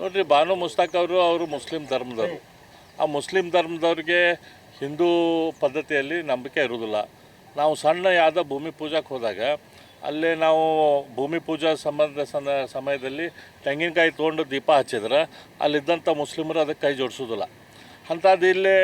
ನೋಡ್ರಿ, ಬಾನು ಮುಸ್ತಾಕ್ ಅವರು ಅವರು ಮುಸ್ಲಿಂ ಧರ್ಮದವರು. ಆ ಮುಸ್ಲಿಂ ಧರ್ಮದವ್ರಿಗೆ ಹಿಂದೂ ಪದ್ಧತಿಯಲ್ಲಿ ನಂಬಿಕೆ ಇರೋದಿಲ್ಲ ನಾವು ಸಣ್ಣ ಯಾವುದೋ ಭೂಮಿ ಪೂಜಾಕ್ಕೆ ಹೋದಾಗ, ಅಲ್ಲೇ ನಾವು ಭೂಮಿ ಪೂಜಾ ಸಂಬಂಧ ಸಮಯದಲ್ಲಿ ತೆಂಗಿನಕಾಯಿ ತೊಗೊಂಡು ದೀಪ ಹಚ್ಚಿದ್ರೆ, ಅಲ್ಲಿದ್ದಂಥ ಮುಸ್ಲಿಮರು ಅದಕ್ಕೆ ಕೈ ಜೋಡಿಸೋದಿಲ್ಲ ಅಂಥದ್ದು ಇಲ್ಲಿ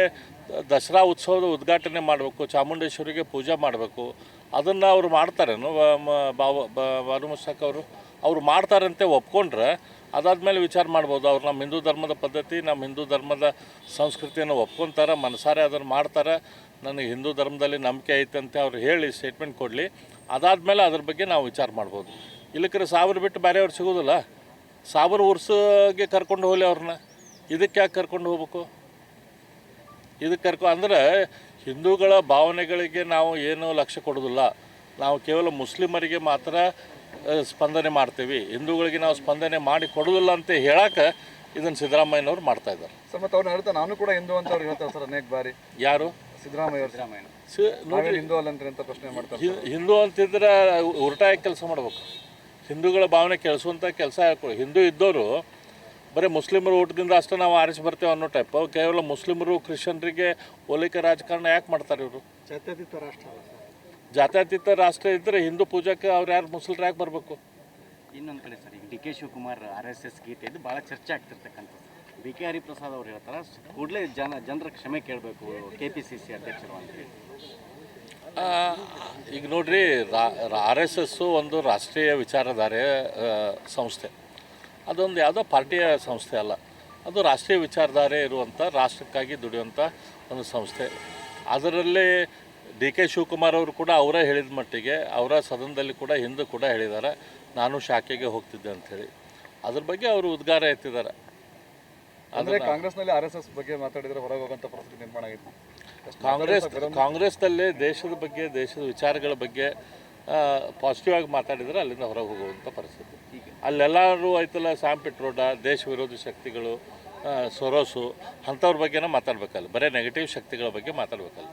ದಸರಾ ಉತ್ಸವದ ಉದ್ಘಾಟನೆ ಮಾಡಬೇಕು, ಚಾಮುಂಡೇಶ್ವರಿಗೆ ಪೂಜೆ ಮಾಡಬೇಕು. ಅದನ್ನು ಅವರು ಮಾಡ್ತಾರೇನು ವ- ಮ- ಬಾವ, ಬ- ಬಾನು ಮುಸ್ತಾಕ್ ಅವರು. ಅವ್ರು ಮಾಡ್ತಾರಂತೆ ಒಪ್ಕೊಂಡ್ರೆ ಅದಾದಮೇಲೆ ವಿಚಾರ ಮಾಡ್ಬೋದು. ಅವ್ರು ನಮ್ಮ ಹಿಂದೂ ಧರ್ಮದ ಪದ್ಧತಿ, ನಮ್ಮ ಹಿಂದೂ ಧರ್ಮದ ಸಂಸ್ಕೃತಿಯನ್ನು ಒಪ್ಕೊತಾರೆ, ಮನಸಾರೆ ಅದನ್ನು ಮಾಡ್ತಾರೆ. ನನಗೆ ಹಿಂದೂ ಧರ್ಮದಲ್ಲಿ ನಂಬಿಕೆ ಐತೆ ಅಂತ ಅವ್ರು ಹೇಳಿ ಸ್ಟೇಟ್ಮೆಂಟ್ ಕೊಡಲಿ. ಅದಾದಮೇಲೆ ಅದ್ರ ಬಗ್ಗೆ ನಾವು ವಿಚಾರ ಮಾಡ್ಬೋದು. ಇಲ್ಲಕ್ರೆ ಸಾವಿರ ಬಿಟ್ಟು ಬೇರೆಯವ್ರು ಸಿಗೋದಿಲ್ಲ. ಸಾವಿರ ಉರ್ಸಗೆ ಕರ್ಕೊಂಡು ಹೋಗಲಿ ಅವ್ರನ್ನ. ಇದಕ್ಕೆ ಯಾಕೆ ಕರ್ಕೊಂಡು ಹೋಗ್ಬೇಕು? ಇದಕ್ಕೆ ಕರ್ಕೊ ಅಂದ್ರೆ ಹಿಂದೂಗಳ ಭಾವನೆಗಳಿಗೆ ನಾವು ಏನೂ ಲಕ್ಷ್ಯ ಕೊಡೋದಿಲ್ಲ ನಾವು ಕೇವಲ ಮುಸ್ಲಿಮರಿಗೆ ಮಾತ್ರ ಸ್ಪಂದನೆ ಮಾಡ್ತೀವಿ. ಹಿಂದೂಗಳಿಗೆ ನಾವು ಸ್ಪಂದನೆ ಮಾಡಿ ಕೊಡೋದಿಲ್ಲ ಅಂತ ಹೇಳಕ್ಕೆ ಇದನ್ನು ಸಿದ್ದರಾಮಯ್ಯನವ್ರು ಮಾಡ್ತಾ ಇದ್ದಾರೆ. ಸರ್ ಮತ್ತು ಅವ್ರನ್ನ ಹೇಳ್ತಾರೆ ನಾನು ಕೂಡ ಹಿಂದೂ ಅಂತ ಅವ್ರು ಹೇಳ್ತಾರೆ ಸರ್ ಅನೇಕ ಬಾರಿ. ಯಾರು? ಸಿದ್ದರಾಮಯ್ಯ ಅವರು. ನಾವೇನು ಹಿಂದೂ ಅಲ್ಲ ಅಂತ ಪ್ರಶ್ನೆ ಮಾಡ್ತಾರೆ ಹಿಂದೂ ಅಂತಿದ್ರೆ ಉಲ್ಟಾಗಿ ಕೆಲಸ ಮಾಡ್ಬೇಕು. ಹಿಂದೂಗಳ ಭಾವನೆ ಕೆಳಿಸುವಂಥ ಕೆಲಸ ಹಿಂದೂ ಇದ್ದವರು ಬರೀ ಮುಸ್ಲಿಮರು ಊಟದಿಂದ ಅಷ್ಟೇ ನಾವು ಆರಿಸಿ ಬರ್ತೇವೆ ಅನ್ನೋ ಟೈಪ್ ಕೇವಲ ಮುಸ್ಲಿಮರು ಕ್ರಿಶ್ಚಿಯನ್ರಿಗೆ ಹೋಲಿಕೆ ರಾಜಕಾರಣ ಯಾಕೆ ಮಾಡ್ತಾರೆ ಇವರು? ಜಾತ್ಯತೀತ ರಾಷ್ಟ್ರ ಜಾತ್ಯತೀತ ರಾಷ್ಟ್ರ ಇದ್ದರೆ ಹಿಂದೂ ಪೂಜಾಕ್ಕೆ ಅವ್ರು ಯಾರು ಮುಸ್ಲಿಮ್ರು ಯಾಕೆ ಬರಬೇಕು? ಇನ್ನೊಂದು ಕಡೆ ಸರ್ ಈಗ D K Shivakumar R S S ಗೀತೆ ಇದು ಭಾಳ ಚರ್ಚೆ ಆಗ್ತಿರ್ತಕ್ಕಂಥದ್ದು ಬಿ ಕೆ ಹರಿಪ್ರಸಾದ್ ಅವ್ರು ಹೇಳ್ತಾರೆ ಕೂಡಲೇ ಜನ ಜನರ ಕ್ಷಮೆ ಕೇಳಬೇಕು ಕೆ ಪಿ ಸಿ ಸಿ ಅಧ್ಯಕ್ಷರು ಅಂತೇಳಿ ಈಗ ನೋಡ್ರಿ ಆರ್ ಎಸ್ ಎಸ್ಸು ಒಂದು ರಾಷ್ಟ್ರೀಯ ವಿಚಾರಧಾರೆ ಸಂಸ್ಥೆ. ಅದೊಂದು ಯಾವುದೋ ಪಾರ್ಟಿಯ ಸಂಸ್ಥೆ ಅಲ್ಲ. ಅದು ರಾಷ್ಟ್ರೀಯ ವಿಚಾರಧಾರೆ ಇರುವಂಥ ರಾಷ್ಟ್ರಕ್ಕಾಗಿ ದುಡಿಯುವಂಥ ಒಂದು ಸಂಸ್ಥೆ. ಅದರಲ್ಲಿ ಡಿ ಕೆ ಶಿವಕುಮಾರ್ ಅವರು ಕೂಡ ಅವರೇ ಹೇಳಿದ ಮಟ್ಟಿಗೆ ಅವರ ಸದನದಲ್ಲಿ ಕೂಡ ಹಿಂದೆ ಕೂಡ ಹೇಳಿದ್ದಾರೆ ನಾನು ಶಾಖೆಗೆ ಹೋಗ್ತಿದ್ದೆ ಅಂಥೇಳಿ ಅದ್ರ ಬಗ್ಗೆ ಅವರು ಉದ್ಗಾರ ಎತ್ತಿದ್ದಾರೆ. ಅಂದರೆ ಕಾಂಗ್ರೆಸ್ನಲ್ಲಿ ಆರ್ ಎಸ್ ಎಸ್ ಬಗ್ಗೆ ಮಾತಾಡಿದ್ರೆ ಹೊರಗೆ ಹೋಗುವಂಥ ಪರಿಸ್ಥಿತಿ ನಿರ್ಮಾಣ ಆಗಿತ್ತು. ಕಾಂಗ್ರೆಸ್ ಕಾಂಗ್ರೆಸ್ನಲ್ಲಿ ದೇಶದ ಬಗ್ಗೆ ದೇಶದ ವಿಚಾರಗಳ ಬಗ್ಗೆ ಪಾಸಿಟಿವ್ ಆಗಿ ಮಾತಾಡಿದರೆ ಅಲ್ಲಿಂದ ಹೊರಗೆ ಹೋಗುವಂಥ ಪರಿಸ್ಥಿತಿ. ಅಲ್ಲೆಲ್ಲರೂ ಆಯ್ತಲ್ಲ ಸ್ಯಾಮ್ ಪಿಟ್ರೋಡ ದೇಶ ವಿರೋಧಿ ಶಕ್ತಿಗಳು ಸೊರೋಸು ಅಂಥವ್ರ ಬಗ್ಗೆನೇ ಮಾತಾಡ್ಬೇಕಲ್ಲ. ಬರೀ ನೆಗೆಟಿವ್ ಶಕ್ತಿಗಳ ಬಗ್ಗೆ ಮಾತಾಡ್ಬೇಕಲ್ಲ.